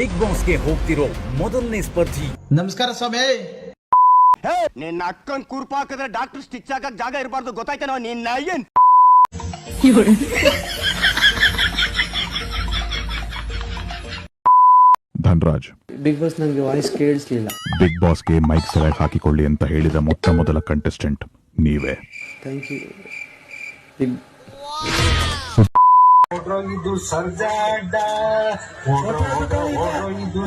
Big ಬಾಸ್ಗೆ ಹೋಗ್ತಿರೋ ಮೊದಲನೇ ಸ್ಪರ್ಧಿ. ನಮಸ್ಕಾರ ಸ್ವಾಮಿ. ನಿನ್ನ ಅಕ್ಕನ್ ಕುರ್ಪ ಹಾಕಿದ್ರೆ ಡಾಕ್ಟರ್ ಸ್ಟಿಚ್ ಹಾಕಕ್ ಜಾಗ ಇರಬಾರ್ದು ಗೊತ್ತಾಯ್ತೇನೋ? ನಿನ್ನ ಏನ್ ಧನ್ರಾಜ್. ಬಿಗ್ ಬಾಸ್ ನನಗೆ ವಾಯ್ಸ್ ಕೇಳಿಸ್ಲಿಲ್ಲ. ಬಿಗ್ ಬಾಸ್ಗೆ ಮೈಕ್ ಸರಿಯಾಗಿ ಹಾಕಿಕೊಳ್ಳಿ ಅಂತ ಹೇಳಿದ ಮೊತ್ತ ಮೊದಲ ಕಂಟೆಸ್ಟೆಂಟ್ ನೀವೇ. ಥ್ಯಾಂಕ್ ಯು ಬಿಗ್ ಇದು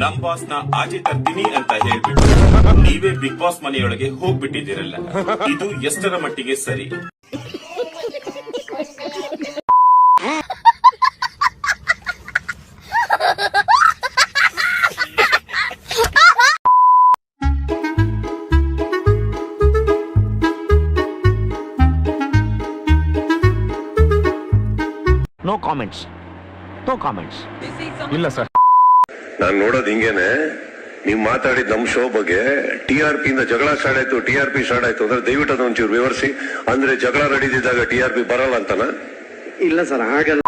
ನಮ್ ಬಾಸ್ನ ಆಚೆ ತರ್ತೀನಿ ಅಂತ ಹೇಳ್ಬಿಟ್ಟು ನೀವೇ ಬಿಗ್ ಬಾಸ್ ಮನೆಯೊಳಗೆ ಹೋಗ್ಬಿಟ್ಟಿದ್ದೀರಲ್ಲ. ಇದು ಎಷ್ಟರ ಮಟ್ಟಿಗೆ ಸರಿ? ನೋ ಕಾಮೆಂಟ್ಸ್ ನೋ ಕಾಮೆಂಟ್ಸ್ ಇಲ್ಲ ಸರ್. ನಾನು ನೋಡೋದು ಹಿಂಗೇನೆ ನೀವು ಮಾತಾಡಿದ ನಮ್ಮ ಶೋ ಬಗ್ಗೆ ಟಿ ಆರ್ ಪಿ ಇಂದ ಜಗಳ ಸ್ಟಾರ್ಟ್ ಆಯ್ತು ಟಿ ಆರ್ ಪಿ ಸ್ಟಾರ್ಟ್ ಆಯ್ತು ಅಂದ್ರೆ ದಯವಿಟ್ಟು ಅದೊಂಚೂರು ವಿವರಿಸಿ ಅಂದ್ರೆ ಜಗಳ ನಡೆದಿದ್ದಾಗ ಟಿ ಆರ್ ಪಿ ಬರಲ್ಲ ಅಂತನಾ? ಇಲ್ಲ ಸರ್ ಹಾಗಲ್ಲ